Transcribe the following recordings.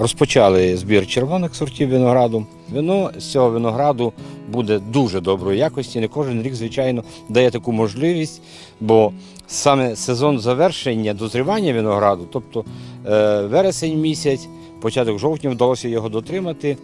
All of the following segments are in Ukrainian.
розпочали збір червоних сортів винограду. Вино з цього винограду буде дуже доброї якості. Не кожен рік, звичайно, дає таку можливість, бо саме сезон завершення дозрівання винограду, тобто е, вересень місяць, початок жовтня вдалося його дотримати.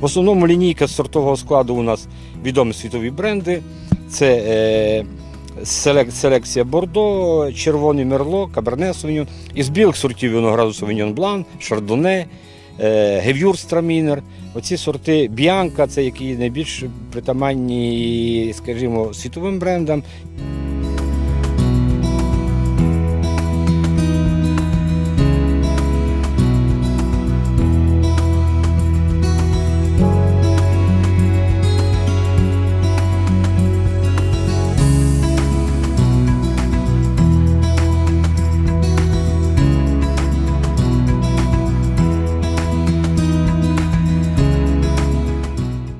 В основному лінійка сортового складу у нас відомі світові бренди. Це е, селек- селекція Бордо, червоний мерло, каберне Совіньон. Із білих сортів винограду Совіньон Блан, Шардоне, е, Гевюр Страмінер. Оці сорти Біанка, це які найбільш притаманні, скажімо, світовим брендам.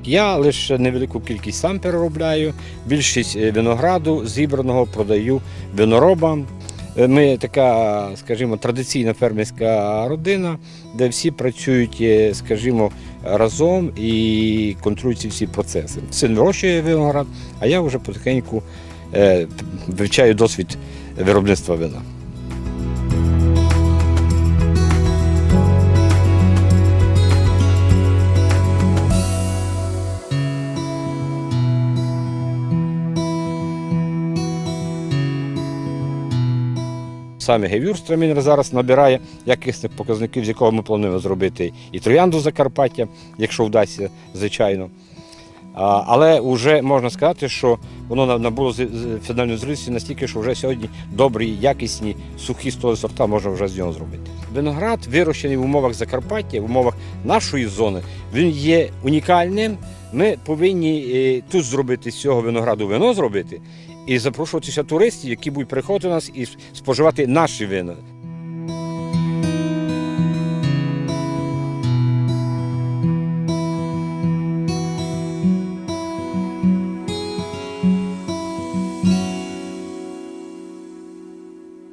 Я лише невелику кількість сам переробляю. Більшість е, винограду зібраного продаю виноробам. Е, Ми така, скажімо, традиційна фермерська родина, де всі працюють, е, скажімо, разом і контролюють всі процеси. Син вирощує виноград, а я вже потихеньку вивчаю досвід виробництва вина. Саме Гевюр зараз набирає якісних показників, з якого ми плануємо зробити і троянду Закарпаття, якщо вдасться, звичайно. Але вже можна сказати, що воно набуло фінальної зрілості настільки, що вже сьогодні добрі, якісні, сухі столи сорта можна вже з нього зробити. Виноград, вирощений в умовах Закарпаття, в умовах нашої зони, він є унікальним. Ми повинні е, тут зробити з цього винограду вино зробити і запрошуватися туристів, які будуть приходити до нас і споживати наші вина.